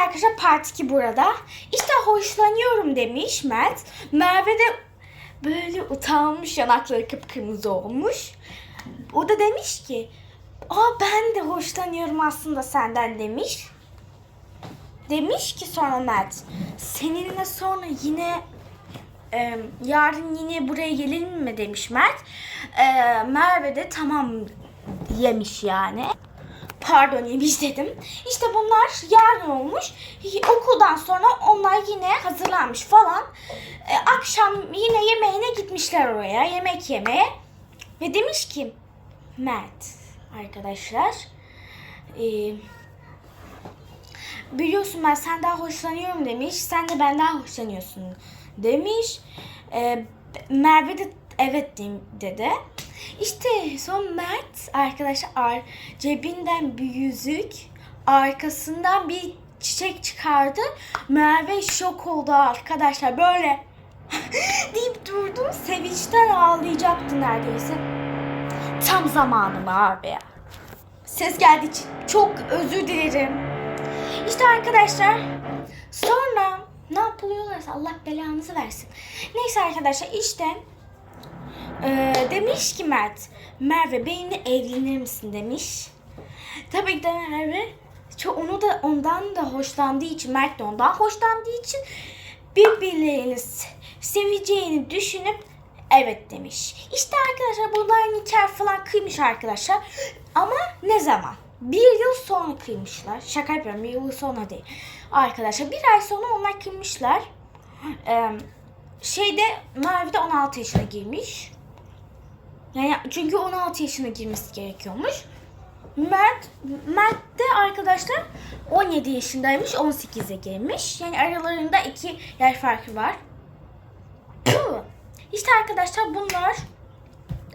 arkadaşlar part 2 burada. İşte hoşlanıyorum demiş Mert. Merve de böyle utanmış yanakları kıpkırmızı olmuş. O da demiş ki Aa ben de hoşlanıyorum aslında senden demiş. Demiş ki sonra Mert seninle sonra yine e, yarın yine buraya gelelim mi demiş Mert. E, Merve de tamam yemiş yani. Pardon yemiş dedim. İşte bunlar yarın olmuş. Okuldan sonra onlar yine hazırlanmış falan. E, akşam yine yemeğine gitmişler oraya. Yemek yemeye. Ve demiş ki Mert arkadaşlar e, biliyorsun ben senden hoşlanıyorum demiş. Sen de benden hoşlanıyorsun demiş. E, Merve de evet de- dedi. İşte son Mert arkadaşlar ar- cebinden bir yüzük arkasından bir çiçek çıkardı. Merve şok oldu arkadaşlar böyle deyip durdum. Sevinçten ağlayacaktı neredeyse. Tam zamanım abi ya. Ses geldiği için çok özür dilerim. İşte arkadaşlar sonra ne yapılıyorlarsa Allah belanızı versin. Neyse arkadaşlar işte ee, demiş ki Mert, Merve benimle evlenir misin demiş. Tabii ki de Merve çok onu da ondan da hoşlandığı için Mert de ondan hoşlandığı için birbirlerini se- seveceğini düşünüp evet demiş. İşte arkadaşlar bunlar nikah falan kıymış arkadaşlar. Ama ne zaman? Bir yıl sonra kıymışlar. Şaka yapıyorum bir yıl sonra değil. Arkadaşlar bir ay sonra onlar kıymışlar. Ee, şeyde Merve de 16 yaşına girmiş. Yani çünkü 16 yaşına girmesi gerekiyormuş. Mert, Mert de arkadaşlar 17 yaşındaymış, 18'e girmiş. Yani aralarında iki yaş farkı var. işte arkadaşlar bunlar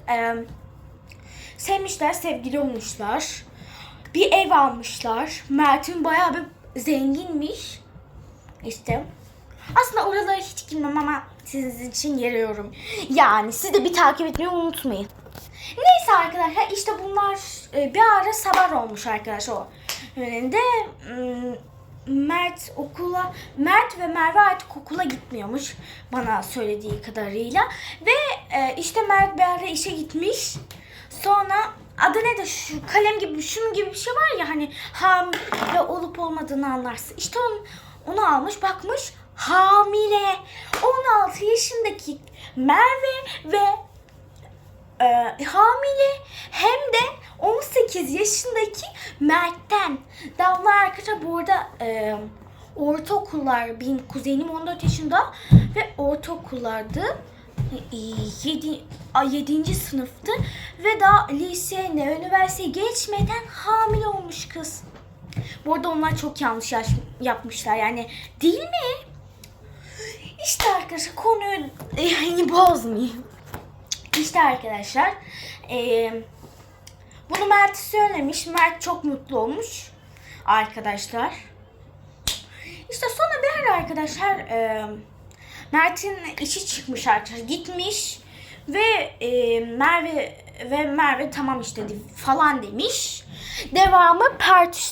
e, sevmişler, sevgili olmuşlar. Bir ev almışlar. Mert'in bayağı bir zenginmiş. İşte aslında oralara hiç girmem ama sizin için yeriyorum. Yani siz de bir takip etmeyi unutmayın. Neyse arkadaşlar işte bunlar e, bir ara sabar olmuş arkadaşlar o önünde. ım, Mert okula Mert ve Merve artık okula gitmiyormuş bana söylediği kadarıyla ve e, işte Mert bir ara işe gitmiş sonra adı ne de şu kalem gibi şunun gibi bir şey var ya hani hamile olup olmadığını anlarsın işte onu, onu almış bakmış hamile 16 yaşındaki Merve ve e, hamile hem de 18 yaşındaki Mert'ten. Damla arkadaşlar bu arada e, ortaokullar, benim kuzenim 14 yaşında ve ortaokullardı. 7, 7. sınıftı ve daha liseye, üniversiteye geçmeden hamile olmuş kız. Bu arada onlar çok yanlış yapmışlar yani değil mi? İşte arkadaşlar konuyu yani bozmayayım. İşte arkadaşlar eee, bunu Mert söylemiş. Mert çok mutlu olmuş arkadaşlar. İşte sonra bir ara arkadaşlar eee, Mert'in işi çıkmış arkadaşlar. Gitmiş ve eee, Merve ve Merve tamam işte falan demiş. Devamı part